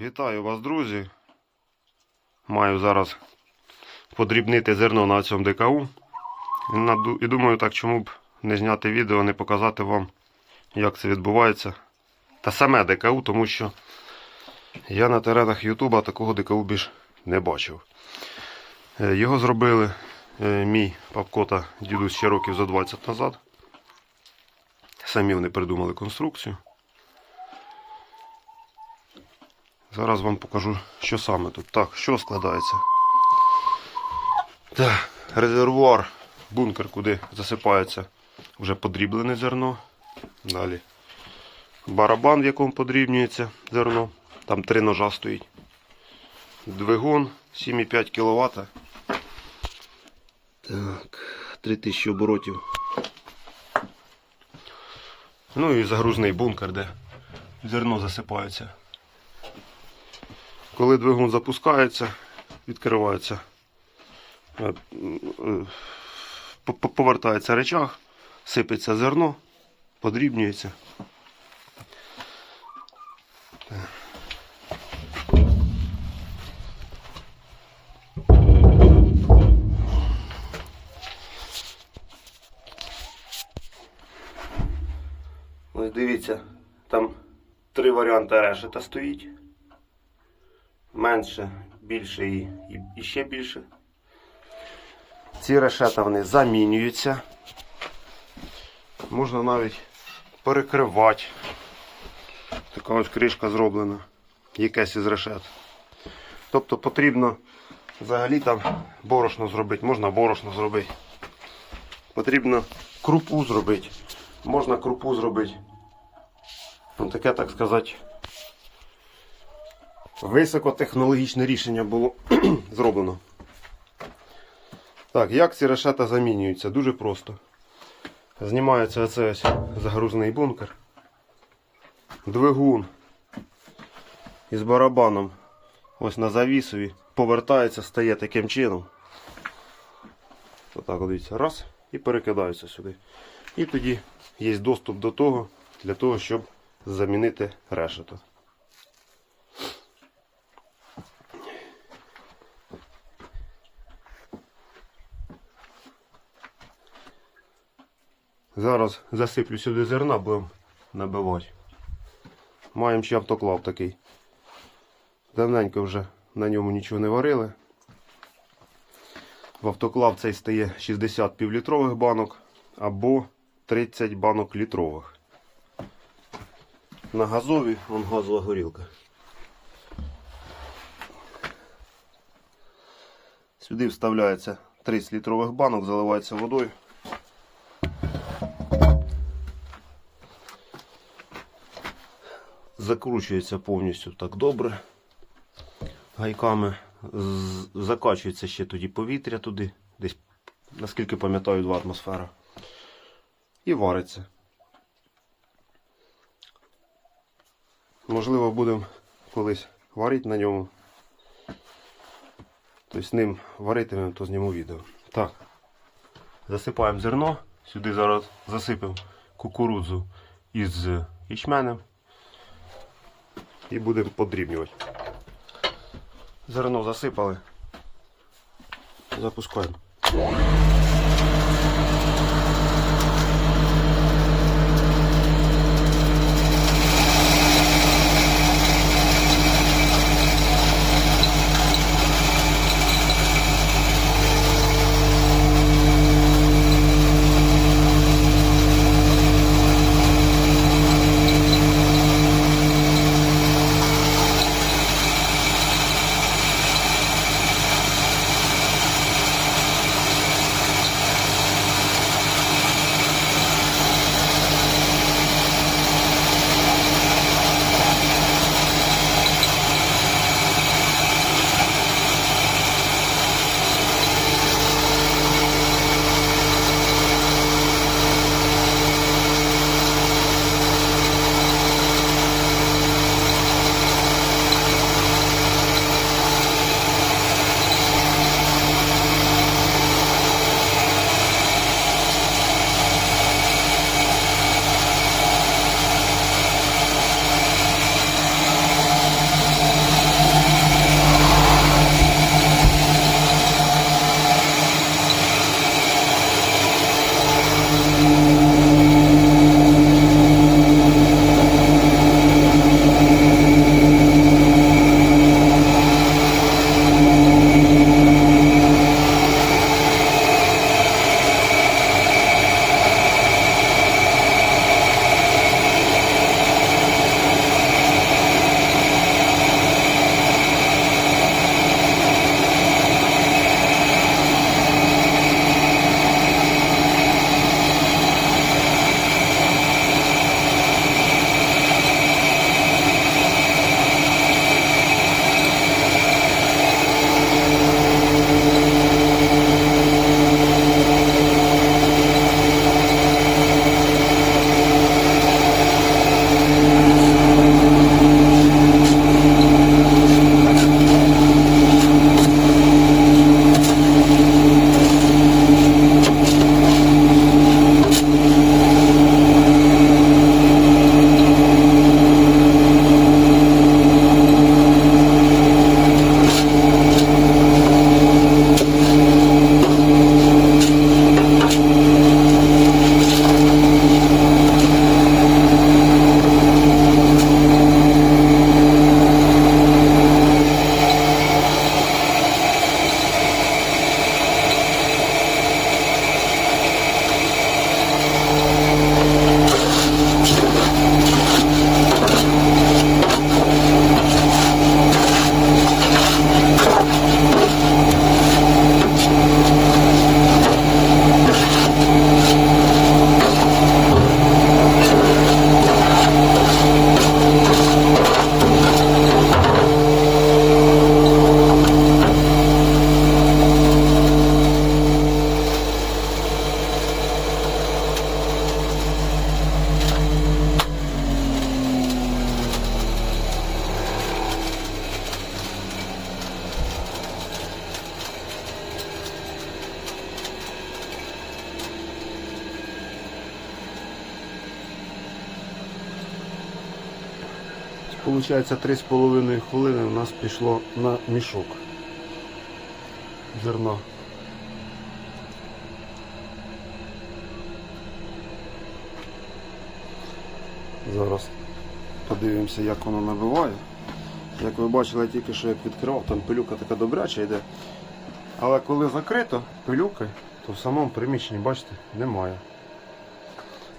Вітаю вас, друзі. Маю зараз подрібнити зерно на цьому ДКУ. І думаю, так чому б не зняти відео, не показати вам, як це відбувається. Та саме ДКУ, тому що я на теренах Ютуба такого ДКУ більш не бачив. Е, Його зробили е, мій папкота дідусь ще років за 20 назад. Самі вони придумали конструкцію. Зараз вам покажу, що саме тут. Так, що складається. Так, резервуар, бункер, куди засипається вже подріблене зерно. Далі барабан, в якому подрібнюється зерно. Там три ножа стоїть. Двигун 7,5 кВт. Так, 3000 оборотів. Ну і загрузний бункер, де зерно засипається. Коли двигун запускається, відкривається, е, е, по- по- повертається речах, сипеться зерно, подрібнюється. Ось дивіться, там три варіанти решета стоїть. Менше, більше і, і, і ще більше. Ці решета вони замінюються. Можна навіть перекривати. Така ось кришка зроблена. Якась із решет. Тобто потрібно взагалі там борошно зробити, можна борошно зробити. Потрібно крупу зробити. Можна крупу зробити. Ну, таке, так сказати, високотехнологічне рішення було зроблено. Так, як ці решета замінюються? Дуже просто. Знімається оце ось загрузний бункер. Двигун із барабаном ось на завісові повертається, стає таким чином. Отак, дивіться, раз і перекидається сюди. І тоді є доступ до того, для того, щоб замінити решето. Зараз засиплю сюди зерна, будемо набивати. Маємо ще автоклав такий. Давненько вже на ньому нічого не варили. В автоклав цей стає 60 півлітрових банок або 30 банок літрових. На газові вон газова горілка. Сюди вставляється 30 літрових банок, заливається водою. Закручується повністю так добре. Гайками закачується ще тоді повітря туди, десь, наскільки пам'ятаю, два атмосфера. І вариться. Можливо, будемо колись варити на ньому. Тобто ним варитимемо, то зніму відео. Так. Засипаємо зерно. Сюди зараз засипемо кукурудзу із ячменем. І будемо подрібнювати. Зерно засипали. Запускаємо. Виходить, 3,5 хвилини у нас пішло на мішок зерна. Зараз подивимося, як воно набиває. Як ви бачили, я тільки що як відкривав, там пилюка така добряча йде. Але коли закрито пилюки, то в самому приміщенні, бачите, немає.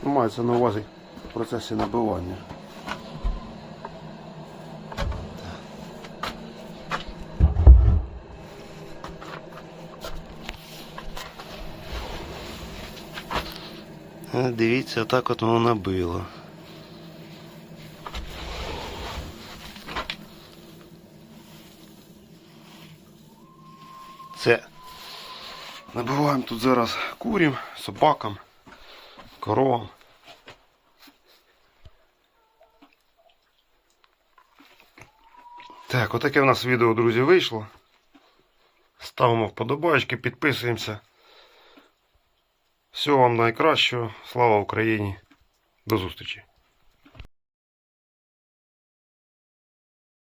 Ну, мається на увазі в процесі набивання. Дивіться, отак от воно набило. Це набиваємо тут зараз курям, собакам, коровам. Так, отаке в нас відео, друзі, вийшло. Ставимо вподобайки, підписуємося. Всього вам найкращого. Слава Україні. До зустрічі.